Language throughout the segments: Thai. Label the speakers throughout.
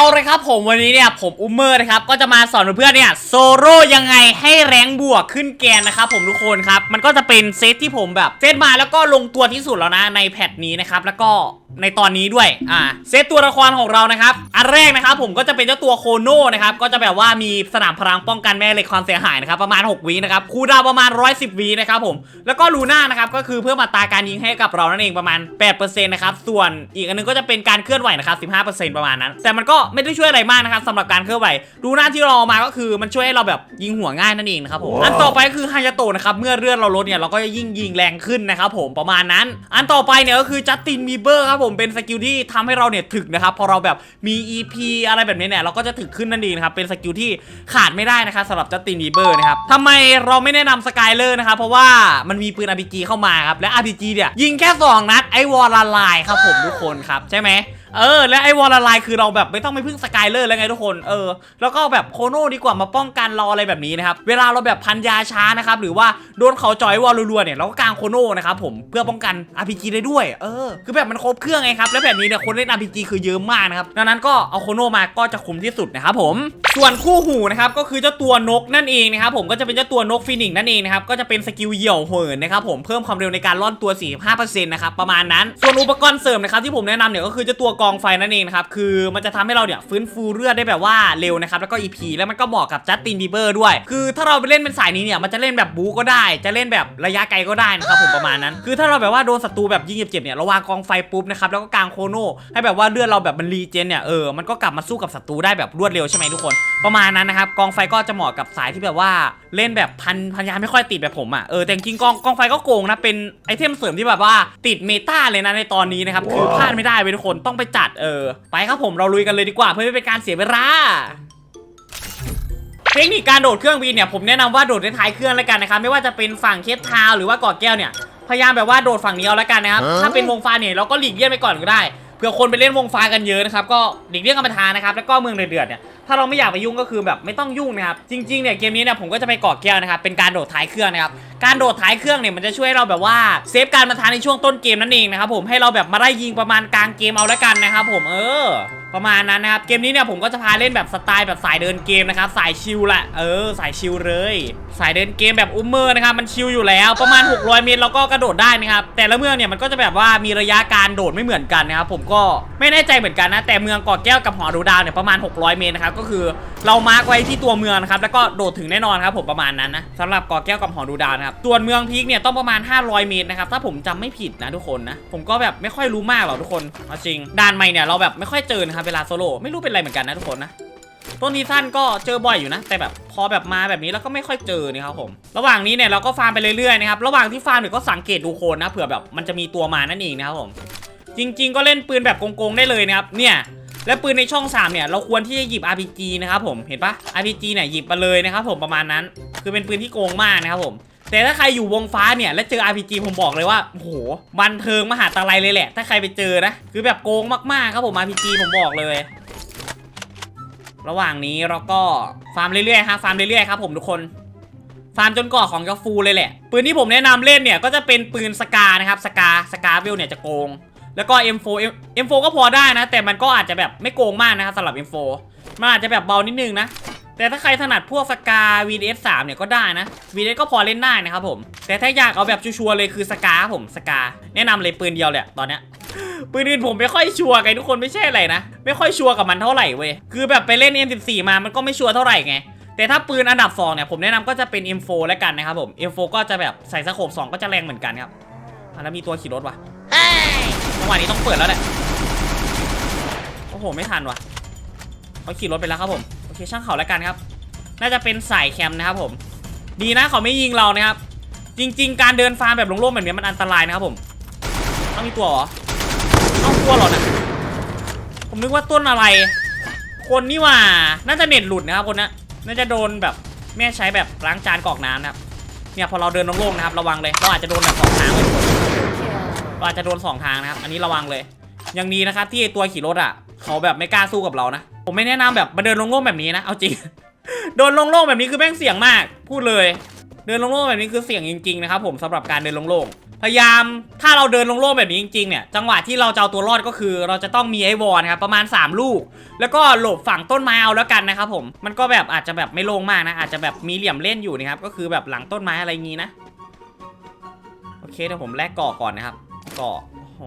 Speaker 1: เอาเลยครับผมวันนี้เนี่ยผมอุมเมอร์นะครับก็จะมาสอนเพื่อนๆเนี่ยโซโล่ยังไงให้แรงบวกขึ้นแกนนะครับผมทุกคนครับมันก็จะเป็นเซตที่ผมแบบเซตมาแล้วก็ลงตัวที่สุดแล้วนะในแพทนี้นะครับแล้วก็ ในตอนนี้ด้วย อ่า เซตตัวละครของเรานะครับ อันแรกนะครับผมก็จะเป็นเจ้าตัวโคโน่นะครับ ก็จะแบบว่ามีสนามพลังป้องกันแม่เหล็กความเสียหายนะครับ ประมาณ 6วินะครับ คูลดาวน์ประมาณ 110วินะครับผม แล้วก็ลูน่านะครับ ก็คือเพิ่มอัตราการยิงให้กับเรานั่นเองประมาณ 8%นะครับ ส่วนอีกอันนึงก็จะเป็นการเคลื่อนไหวนะครับ 15%ประมาณนั้น แต่มันก็ไม่ได้ช่วยอะไรมากนะครับสำหรับการเคลื่อนไหว ลูน่าที่เราเอามาก็คือมันช่วยให้เราแบบยิงหัวง่ายนั่นเองนะครับผม อันต่อไปก็คือฮายาโตะนะครับ เมื่อเลือดเราลดเนี่ยเราก็จะยิ่งยิงแรงขึ้นนะครับผมประมาณนั้น อันต่อไปเนี่ยก็คือจัสตินบีเบอร์ครับผมเป็นสกิลที่ทำให้เราเนี่ยถึกนะครับพอเราแบบมี EP อะไรแบบนี้เนี่ยเราก็จะถึกขึ้นนั่นเองนะครับเป็นสกิลที่ขาดไม่ได้นะครับสำหรับจัสตินบีเบอร์นะครับทำไมเราไม่แนะนำสกายเลอร์นะครับเพราะว่ามันมีปืน RPG เข้ามาครับและ RPG เนี่ยยิงแค่สองนัดไอวอลละลายครับผมทุกคนครับใช่ไหม เออและไอ้วอลลายคือเราแบบไม่ต้องไปพึ่งสกายเลอร์แล้วไงทุกคนเออแล้วก็แบบโคโน่ดีกว่ามาป้องกันราอะไรแบบนี้นะครับเวลาเราแบบพันยาช้านะครับหรือว่าโดนเขาจอยวอลรัวๆเนี่ยเราก็กางโคโน่นะครับผมเพื่อป้องกัน RPG ได้ด้วยเออคือแบบมันครบเครื่องไงครับและแบบนี้เนี่ยคนเล่น RPG คือเยอะมากนะครับดังนั้นก็เอาโคโน่มาก็จะคุ้มที่สุดนะครับผมส่วนคู่หูนะครับก็คือเจ้าตัวนกนั่นเองนะครับผมก็จะเป็นเจ้าตัวนกฟินิกนั่นเองนะครับก็จะเป็นสกิลเหยี่ยวเหินนะครับผมเพิ่มความเร็วในการล่อนตัว 45%นะครับประมาณนั้นส่วนอุปกรณ์เสริมนะครับที่ผมแนะนำเนี่ยก็คือเจ้าตัวกองไฟนั่นเองนะครับคือมันจะทำให้เราเนี่ยฟื้นฟูเลือดได้แบบว่าเร็วนะครับแล้วก็ EP แล้วมันก็เหมาะกับจัสตินบีเบอร์ด้วย คือถ้าเราไปเล่นเป็นสายนี้เนี่ยมันจะเล่นแบบบู๊ก็ได้ จะเล่นแบบระยะไกลก็ได้นะครับผมประมาณนั้น คือถ้าเราแบบว่าโดนศัตรูแบบยิงเจ็บเนี่ยเราวางกองไฟปุ๊บนะครับแล้วก็กางโคโน่ให้แบบว่าเลือดเราแบบมันรีเจนเนี่ยเออมันก็กลับมาสู้กับศัตรูได้แบบรวดเร็วใช่ไหมทุกคน ประมาณนั้นนะครับกองไฟก็จะเหมาะกับสายที่แบบว่าเล่นแบบพันพันยาไม่ค่อยติดแบบผมอะเออแต่จริงกองกองไฟก็โกงนะเป็นไอเทมเสริมที่แบบว่าติดเมตาเลยนะในตอนนี้นะครับคือพลาดไม่ได้เว้ยทุกคนต้องไปจัดเออ ไปครับผมเราลุยกันเลยดีกว่าเพื่อไม่เป็นการเสียเวลาเทคนิคการโดดเครื่องบินเนี่ยผมแนะนำว่าโดดในท้ายเครื่องแล้วกันนะครับไม่ว่าจะเป็นฝั่งเคสทาวน์หรือว่าเกาะแก้วเนี่ยพยายามแบบว่าโดดฝั่งนี้เอาแล้วกันนะครับถ้าเป็นวงฟ้าเนี่ยเราก็หลีกเลี่ยงไปก่อนก็ได้ เผื่อคนไปเล่นวงไฟกันเยอะนะครับก็หลีกเลี่ยงกันมาทานนะครับแล้วก็เมืองเดือดเนี่ยถ้าเราไม่อยากไปยุ่งก็คือแบบไม่ต้องยุ่งนะครับจริงๆเนี่ยเกมนี้เนี่ยผมก็จะไปเกาะแก้วนะครับเป็นการโดดท้ายเครื่องนะครับการโดดท้ายเครื่องเนี่ยมันจะช่วยเราแบบว่าเซฟการมาทานในช่วงต้นเกมนั่นเองนะครับผมให้เราแบบมาได้ยิงประมาณกลางเกมเอาแล้วกันนะครับผมเออ ประมาณนั้นนะครับ เกมนี้เนี่ยผมก็จะพาเล่นแบบสไตล์แบบสายเดินเกมนะครับ สายชิลแหละ เออ สายชิลเลย สายเดินเกมแบบอุ้มเมอร์นะครับ มันชิลอยู่แล้ว ประมาณ 600 เมตรเราก็กระโดดได้นะครับ แต่ละเมืองเนี่ยมันก็จะแบบว่ามีระยะการโดดไม่เหมือนกันนะครับ ผมก็ไม่แน่ใจเหมือนกันนะ แต่เมืองกาะแก้วกับหอดูดาวเนี่ยประมาณ 600 เมตรนะครับ ก็คือเรามาร์กไว้ที่ตัวเมืองนะครับ แล้วก็โดดถึงแน่นอนครับผมประมาณนั้นนะสำหรับกาะแก้วกับหอดูดาวนะครับ ส่วนเมืองพีคเนี่ยต้องประมาณ 500 เมตรนะครับ ถ้าผมจำไม่ผิดนะทุกคนนะ ผมก็แบบไม่ค่อยรู้มากหรอกทุกคนจริงด่านใหม่เนี่ยเราแบบไม่ค่อยเจอนะครับเวลาโซโล่ไม่รู้เป็นอะไรเหมือนกันนะทุกคนนะต้นซีซั่นก็เจอบ่อยอยู่นะ แต่แบบพอแบบมาแบบนี้แล้วก็ไม่ค่อยเจอนี่ครับผม ระหว่างนี้เนี่ยเราก็ฟาร์มไปเรื่อยๆนะครับระหว่างที่ฟาร์มเนี่ยก็สังเกตดูโคนนะเผื่อแบบมันจะมีตัวมานั่นเองนะครับผม จริง ๆ ก็เล่นปืนแบบโกงๆได้เลยนะครับเนี่ยและปืนในช่อง 3 เนี่ย เราควรที่จะหยิบ RPG นะครับผม เห็นปะ RPG เนี่ยหยิบมาเลยนะครับผมประมาณนั้น คือเป็นปืนที่โกงมากนะครับผม แต่ถ้าใครอยู่วงฟ้าเนี่ยแล้วเจอ RPG ผมบอกเลยว่าโอ้โหบันเทิงมหาตะไลเลยแหละ ถ้าใครไปเจอนะ คือแบบโกงมากๆครับผม RPG ผมบอกเลย ระหว่างนี้เราก็ฟาร์มเรื่อยๆครับฟาร์มเรื่อยๆครับผมทุกคนฟาร์มจนกาะของจะฟูเลยแหละ ปืนที่ผมแนะนำเล่นเนี่ยก็จะเป็นปืนสกานะครับสกาสกาเวลเนี่ยจะโกง แล้วก็ M4 M4 ก็พอได้นะ แต่มันก็อาจจะแบบไม่โกงมากนะครับสำหรับ M4 มันอาจจะแบบเบานิดนึงนะ แต่ถ้าใครถนัดพวกสกา VDS 3เนี่ยก็ได้นะ VDS ก็พอเล่นได้นะครับผม แต่ถ้าอยากเอาแบบชัวร์เลยคือสกาผมสกา แนะนำเลยปืนเดียวเลยตอนเนี้ยปืนอื่นผมไม่ค่อยชัวร์ไงทุกคนไม่ใช่อะไรนะ ไม่ค่อยชัวร์กับมันเท่าไหร่เว้ยคือแบบไปเล่น M14 มามันก็ไม่ชัวร์เท่าไหร่ไงแต่ถ้าปืนอันดับ2เนี่ยผมแนะนำก็จะเป็น M4 แล้วกันนะครับผม M4 ก็จะแบบใส่สโคป2ก็จะแรงเหมือนกันครับแล้วมีตัวขี่รถว่ะจังหวะนี้ต้องเปิดแล้วแหละโอ้โหไม่ทันว่ะเขาขี่รถไปแล้วครับผม เคช่างเขาแล้วกันครับ น่าจะเป็นสายแคมป์นะครับผม ดีนะเขาไม่ยิงเรานะครับ จริง ๆ การเดินฟาร์มแบบโล่งๆแบบนี้มันอันตรายนะครับผมต้องมีตัวเหรอต้องกลัวหรอนะผมนึกว่าต้นอะไร คนนี่ว่า น่าจะเน็ตหลุดนะครับคนนะน่าจะโดนแบบแม่ใช้แบบล้างจานกรอกน้ำนะครับ เนี่ยพอเราเดินโล่งๆนะครับ ระวังเลยเราอาจจะโดนแบบสองทางเลยทุกคนเราอาจจะโดนสองทางนะครับ อันนี้ระวังเลย ยังดีนะครับที่ไอ้ตัวขี่รถอะ เขาแบบไม่กล้าสู้กับเรานะ ผมไม่แนะนำแบบมาเดินลงโล่งแบบนี้นะเอาจริงโดนลงโล่งแบบนี้คือแม่งเสี่ยงมาก พูดเลย เดินลงโล่งแบบนี้คือเสี่ยงจริงๆนะครับผมสำหรับการเดินลงโล่งพยายามถ้าเราเดินลงโล่งแบบนี้จริงๆเนี่ยจังหวะที่เราจะเอาตัวรอดก็คือ เราจะต้องมีไอ้วอลนะครับประมาณ 3 ลูก แล้วก็หลบฝั่งต้นไม้เอาแล้วกันนะครับผมมันก็แบบอาจจะแบบไม่โล่งมากนะอาจจะแบบมีเหลี่ยมเล่นอยู่นะครับก็คือแบบหลังต้นไม้อะไรงี้นะโอเคเดี๋ยวผมแลกเกาะก่อนนะครับเกาะโอ้โห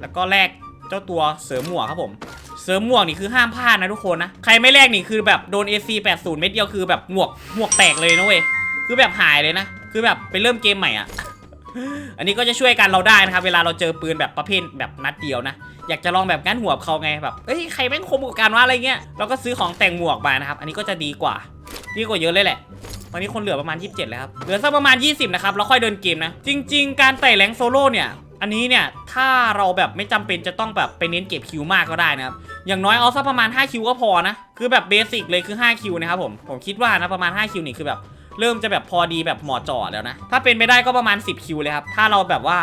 Speaker 1: แล้วก็แลกเจ้าตัวเสริมหมวกครับผม เสริมหมวกนี่คือห้ามพลาดนะทุกคนนะ ใครไม่แลกนี่คือแบบโดน AC 80 เม็ดเดียวคือแบบหมวกหมวกแตกเลยนะเว้ย คือแบบหายเลยนะ คือแบบไปเริ่มเกมใหม่อะ อันนี้ก็จะช่วยกันเราได้นะครับ เวลาเราเจอปืนแบบประเภทแบบนัดเดียวนะ อยากจะลองแบบงั้นหัวเขาไงแบบ เอ้ยใครแม่งคมกว่ากันวะอะไรเงี้ย เราก็ซื้อของแต่งหมวกมานะครับ อันนี้ก็จะดีกว่า ดีกว่าเยอะเลยแหละตอนนี้คนเหลือประมาณ 27 แล้วครับ เหลือสักประมาณ 20 นะครับ แล้วค่อยเดินเกมนะ จริง ๆ การไต่แรงโซโล่เนี่ย อันนี้เนี่ย ถ้าเราแบบไม่จำเป็นจะต้องแบบไปเน้นเก็บคิวมากก็ได้นะครับ อย่างน้อยเอาสักประมาณ 5 คิวก็พอนะ คือแบบเบสิกเลยคือ 5 คิวนะครับผม ผมคิดว่านะประมาณ 5 คิวนี่คือแบบเริ่มจะแบบพอดีแบบหมาะเจาะแล้วนะ ถ้าเป็นไปได้ก็ประมาณ 10 คิวเลยครับ ถ้าเราแบบว่า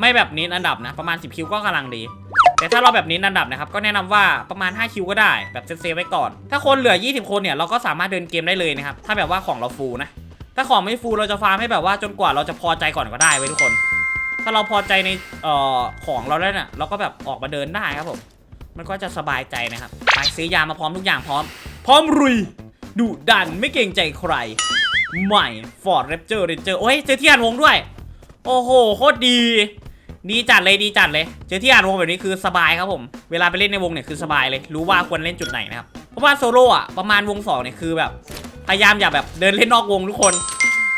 Speaker 1: ไม่แบบเน้อันดับนะ ประมาณ 10 คิวก็กำลังดี แต่ถ้าเราแบบเน้อันดับนะครับก็แนะนำว่าประมาณ 5 คิวก็ได้แบบเซฟไว้ก่อน ถ้าคนเหลือ 20 คนเนี่ยเราก็สามารถเดินเกมได้เลยนะครับ ถ้าแบบว่าของเราฟูนะ ถ้าของไม่ฟูเราจะฟาร์มให้แบบว่าจนกว่าเราจะพอใจก่อนก็ได้ไว้ยทุกคน ถ้าเราพอใจในเอ่อของเราแล้วเนี่ยเราก็แบบออกมาเดินได้ครับผม มันก็จะสบายใจนะครับ ไปซื้อยามาพร้อมทุกอย่างพร้อม พร้อมรุยดุดันไม่เกรงใจใคร ใหม่ Ford Raptor Ranger โอ้ยเจอที่อ่านวงด้วย โอ้โหโคตรดี ดีจัดเลยดีจัดเลย เจอที่อ่านวงแบบนี้คือสบายครับผม เวลาไปเล่นในวงเนี่ยคือสบายเลย รู้ว่าควรเล่นจุดไหนนะครับ เพราะว่าโซโล่อะประมาณวงสองเนี่ยคือแบบ พยายามอย่าแบบเดินเล่นนอกวงทุกคน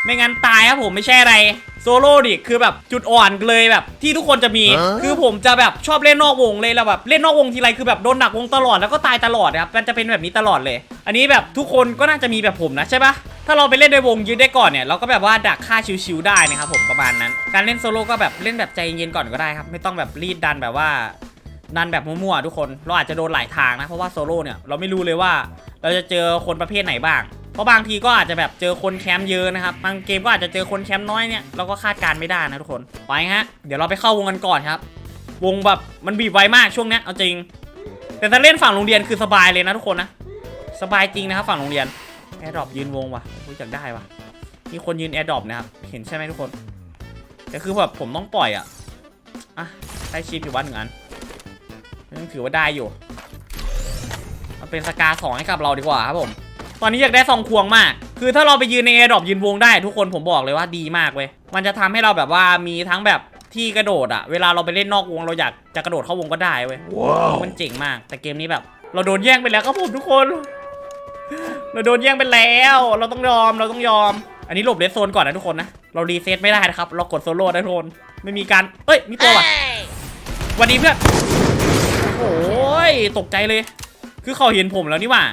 Speaker 1: ไม่งั้นตายครับผมไม่ใช่อะไร โซโล่ดิคือแบบจุดอ่อนเลยแบบที่ทุกคนจะมี
Speaker 2: ฮะ
Speaker 1: คือผมจะแบบชอบเล่นนอกวงเลยแล้วแบบเล่นนอกวงทีไรคือแบบโดนหนักวงตลอดแล้วก็ตายตลอดนะครับมันจะเป็นแบบนี้ตลอดเลย อันนี้แบบทุกคนก็น่าจะมีแบบผมนะใช่ปะถ้าเราไปเล่นในวงยืดได้ก่อนเนี่ยเราก็แบบว่าดักฆ่าชิวๆได้นะครับผมประมาณนั้น การเล่นโซโล่ก็แบบเล่นแบบใจเย็นๆก่อนก็ได้ครับไม่ต้องแบบรีดดันแบบว่าดันแบบมั่วๆทุกคน เราอาจจะโดนหลายทางนะเพราะว่าโซโล่เนี่ยเราไม่รู้เลยว่าเราจะเจอคนประเภทไหนบ้างเพ ราะบางทีก็อาจจะแบบเจอคนแคมป์เยอะนะครับ บางเกมก็อาจจะเจอคนแคมป์น้อยเนี่ยเราก็คาดการไม่ได้นะทุกคนไปฮะเดี๋ยวเราไปเข้าวงกันก่อนครับ วงแบบมันบีบไวมากช่วงเนี้ยเอาจริง แต่ถ้าเล่นฝั่งโรงเรียนคือสบายเลยนะทุกคนนะสบายจริงนะครับฝั่งโรงเรียนแอร์ดรอปยืนวงว่ะรู้จักได้ว่ะมีคนยืนแอร์ดรอปนะครับเห็นใช่ไหมทุกคนแต่คือแบบผมต้องปล่อยอะอะได้ชีพอยู่วันหนึ่งอันยังถือว่าได้อยู่มาเป็นสกาสองให้กับเราดีกว่าครับผม ตอนนี้อยากได้ซองควงมาก คือถ้าเราไปยืนในแอร์ดรอปยืนวงได้ทุกคนผมบอกเลยว่าดีมากเว้ย มันจะทำให้เราแบบว่ามีทั้งแบบที่กระโดดอะเวลาเราไปเล่นนอกวงเราอยากจะกระโดดเข้าวงก็ได้เว้ย
Speaker 2: ว้าว
Speaker 1: มันเจ๋งมาก แต่เกมนี้แบบ เราโดนแย่งไปแล้วครับผมทุกคน เราโดนแย่งไปแล้ว เราต้องยอม เราต้องยอม อันนี้หลบเลสโซนก่อนนะทุกคนนะ เรารีเซ็ตไม่ได้นะครับ เรากดโซโล่ได้ทุกคน ไม่มีการ เอ้ย มีตัวว่ะสวันนี้เพื่อน โอ้ย ตกใจเลย คือเขาเห็นผมแล้วนี่หว่า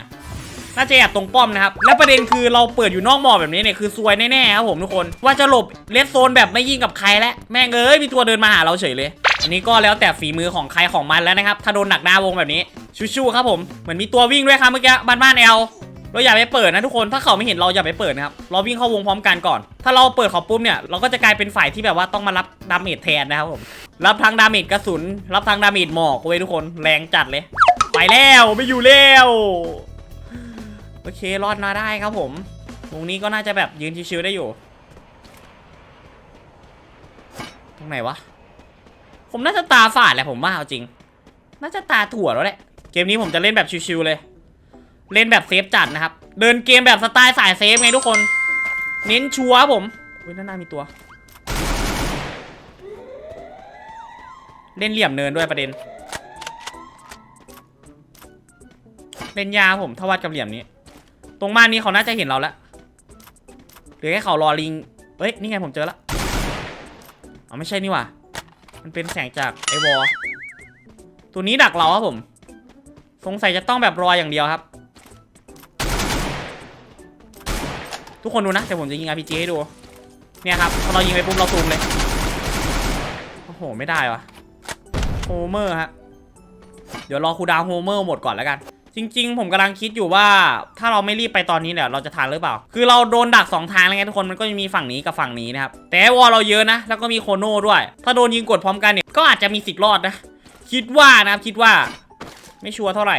Speaker 1: น่าจะแอบตรงป้อมนะครับ และประเด็นคือเราเปิดอยู่นอกหมอกแบบนี้เนี่ยคือซวยแน่ๆครับผมทุกคน ว่าจะหลบเลสโซนแบบไม่ยิงกับใครแล้วแม่งเอ้ยมีตัวเดินมาหาเราเฉยเลยอันนี้ก็แล้วแต่ฝีมือของใครของมันแล้วนะครับ ถ้าโดนหนักหน้าวงแบบนี้ชูๆครับผมเหมือนมีตัววิ่งด้วยครับเมื่อกี้บ้านบ้านแอลเราอย่าไปเปิดนะทุกคน ถ้าเขาไม่เห็นเราอย่าไปเปิดนะครับ เราวิ่งเข้าวงพร้อมกันก่อน ถ้าเราเปิดเขาปุ๊บเนี่ย เราก็จะกลายเป็นฝ่ายที่แบบว่าต้องมารับดาเมจแทนนะครับผม รับทั้งดาเมจกระสุน รับทั้งดาเมจหมอกเว้ยทุกคน แรงจัดเลย ไปแล้วไม่อยู่แล้ว โอเครอดมาได้ครับผมวงนี้ก็น่าจะแบบยืนชิวๆได้อยู่ ตรงไหนวะ ผมน่าจะตาฝาดแหละผมว่าเอาจริง น่าจะตาถั่วแล้วแหละ เกมนี้ผมจะเล่นแบบชิวๆเลย เล่นแบบเซฟจัดนะครับ เดินเกมแบบสไตล์สายเซฟไงทุกคน เน้นชัวร์ผมเฮ้ยด้านหน้ามีตัว เล่นเหลี่ยมเนินด้วยประเด็น เล่นยาผมถ้าวัดกับเหลี่ยมนี้ ตรงบ้านนี้เขาน่าจะเห็นเราแล้วหรือแค่เขารอลิงเฮ้ย นี่ไงผมเจอละอ๋อไม่ใช่นี่ว่ามันเป็นแสงจากไอวอลตัวนี้ดักเราครับผม สงสัยจะต้องแบบรออย่างเดียวครับ ทุกคนดูนะ แต่ผมจะยิง RPG ให้ดู เนี่ยครับ พอเรายิงไปปุ๊บเราซูมเลย โอ้โห ไม่ได้วะโฮเมอร์ฮะ เดี๋ยวรอคูดาวโฮเมอร์หมดก่อนแล้วกัน จริง ๆ ผมกำลังคิดอยู่ว่า ถ้าเราไม่รีบไปตอนนี้เนี่ยเราจะทันหรือเปล่า คือเราโดนดักสองทางแล้วไงทุกคนมันก็จะมีฝั่งนี้กับฝั่งนี้นะครับแต่วอลเราเยอะนะ แล้วก็มีโคโน่ด้วย ถ้าโดนยิงกดพร้อมกันเนี่ยก็อาจจะมีสิทธิ์รอดนะ คิดว่านะครับคิดว่า ไม่ชัวร์เท่าไหร่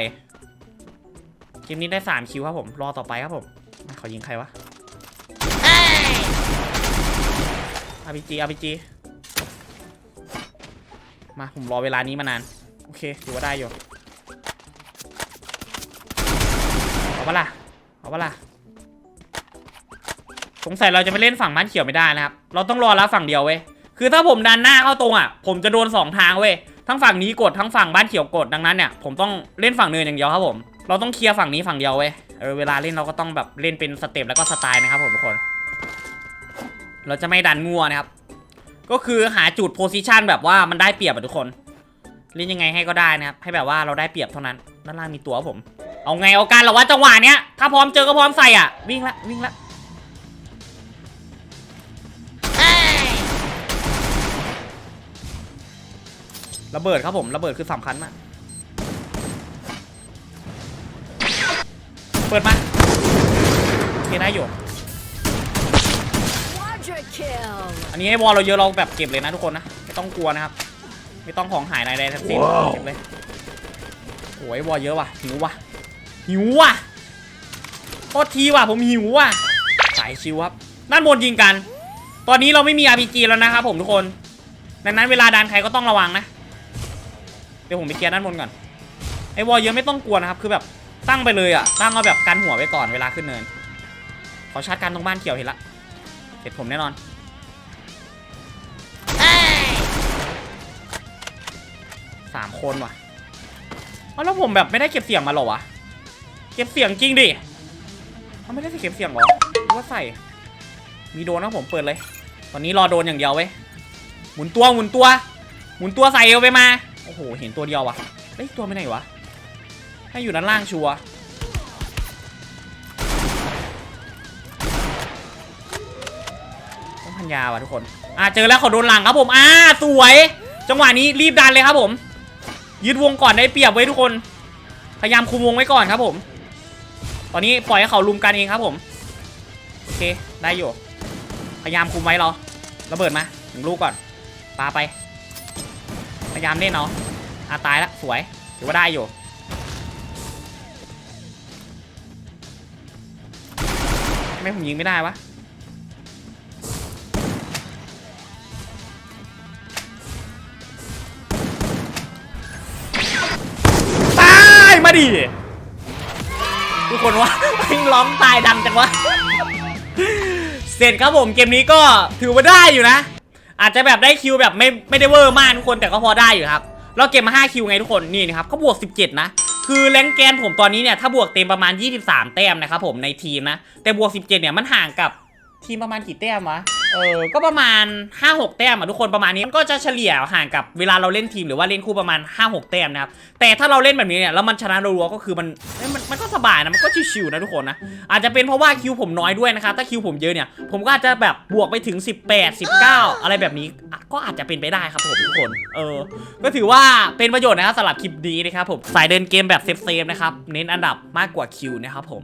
Speaker 1: เกมนี้ได้3คิวครับผมรอต่อไปครับผมเขายิงใครวะ RPG RPG มาผมรอเวลานี้มานาน โอเคถือว่าได้อยู่ เอา ปะล่ะเอาปะล่ะสงสัยเราจะไปเล่นฝั่งบ้านเขียวไม่ได้นะครับ เราต้องรอรับฝั่งเดียวเว้ย คือถ้าผมดันหน้าเข้าตรงอะ ผมจะโดนสองทางเว้ย ทั้งฝั่งนี้กดทั้งฝั่งบ้านเขียวกดดังนั้นเนี่ย ผมต้องเล่นฝั่งเนินอย่างเดียวครับผม เราต้องเคลียร์ฝั่งนี้ฝั่งเดียวเว้ย เออเวลาเล่นเราก็ต้องแบบเล่นเป็นสเต็ปแล้วก็สไตล์นะครับผมทุกคน เราจะไม่ดันงัวนะครับ ก็คือหาจุดโพซิชันแบบว่ามันได้เปรียบอะทุกคน เล่นยังไงให้ก็ได้นะครับ ให้แบบว่าเราได้เปรียบเท่านั้น ด้านล่างมีตัวผม เอาไงเอากันเหรอวะจังหวะเนี้ยถ้าพร้อมเจอก็พร้อมใส่อะ วิ่งละวิ่งละระเบิดครับผมระเบิดคือสำคัญมากเปิดมาโอเคได้อยู่
Speaker 2: Quadra kill.
Speaker 1: อันนี้ให้วอลเราเยอะเราแบบเก็บเลยนะทุกคนนะไม่ต้องกลัวนะครับ ไม่ต้องของหายใดๆทั้งสิ้นเก็บเลยโอ้ยวอลเยอะว่ะหิวว่ะ หิวว่ะโทษทีว่ะผมหิวว่ะสายชิวครับด้านบนยิงกัน ตอนนี้เราไม่มี RPG แล้วนะครับผมทุกคน ดังนั้นเวลาดันใครก็ต้องระวังนะ เดี๋ยวผมไปเคลียร์ด้านบนก่อน ไอ้วอลเยอะไม่ต้องกลัวนะครับ คือแบบตั้งไปเลยอะตั้งเอาแบบกันหัวไว้ก่อนเวลาขึ้นเนิน ขอชาร์จกันตรงบ้านเขียวเห็นละเสร็จผมแน่นอนสามคนว่ะเอแล้วผมแบบไม่ได้เก็บเสียงมาหรอวะ ก็บเสียงจริงดิเขาไม่ได้ใส่เก็บเสียงหรอหรือว่าใส่ มีโดนนะผมเปิดเลย ตอนนี้รอโดนอย่างเดียวเว้ย หมุนตัวหมุนตัว หมุนตัวใส่เอวไปมา โอ้โห เห็นตัวเดียวว่ะเอ้ยตัวไปไหนวะ ให้อยู่ด้านล่างชัวร์ต้องพันยาว่ะทุกคน อ่าเจอแล้วเขาโดนหลังครับผม อ่าสวย จังหวะนี้รีบดันเลยครับผม ยืดวงก่อนได้เปรียบไว้ทุกคน พยายามคุมวงไว้ก่อนครับผม ตอนนี้ปล่อยให้เขาลุมกันเองครับผม โอเค ได้อยู่ พยายามคุมไว้เราระเบิดมาหนึ่งลูกก่อนปาไป พยายามเล่นเนาะอาตายละสวยถือว่าได้อยู่ ไม่ผมยิงไม่ได้วะตายมาดิ คนว่าพิงร้องตายดังจังวะ เสร็จครับผมเกมนี้ก็ถือว่าได้อยู่นะ อาจจะแบบได้คิวแบบไม่ไม่ได้เวอร์มากทุกคนแต่ก็พอได้อยู่ครับ เราเก็บมา 5 คิวไงทุกคนนี่นะครับก็บวก 17 นะ คือแรงแกนผมตอนนี้เนี่ยถ้าบวกเต็มประมาณ 23 แต้มนะครับผมในทีมนะ แต่บวก 17 เนี่ยมันห่างกับทีมประมาณกี่แต้มวะ เออ ก็ประมาณ 5-6 แต้มอะทุกคนประมาณนี้มันก็จะเฉลี่ยห่างกับเวลาเราเล่นทีมหรือว่าเล่นคู่ประมาณ 5-6 แต้มนะครับ แต่ถ้าเราเล่นแบบนี้เนี่ยแล้วมันชนะรัวๆก็คือมันมันมันก็สบายนะมันก็ชิวๆนะทุกคนนะ อาจจะเป็นเพราะว่าคิวผมน้อยด้วยนะครับถ้าคิวผมเยอะเนี่ยผมก็อาจจะแบบบวกไปถึง 18 19 อะไรแบบนี้ก็อาจจะเป็นไปได้ครับผมทุกคน เออ ก็ถือว่าเป็นประโยชน์นะครับสำหรับคลิปนี้นะครับผมสายเดินเกมแบบเซฟๆนะครับเน้นอันดับมากกว่าคิวนะครับผม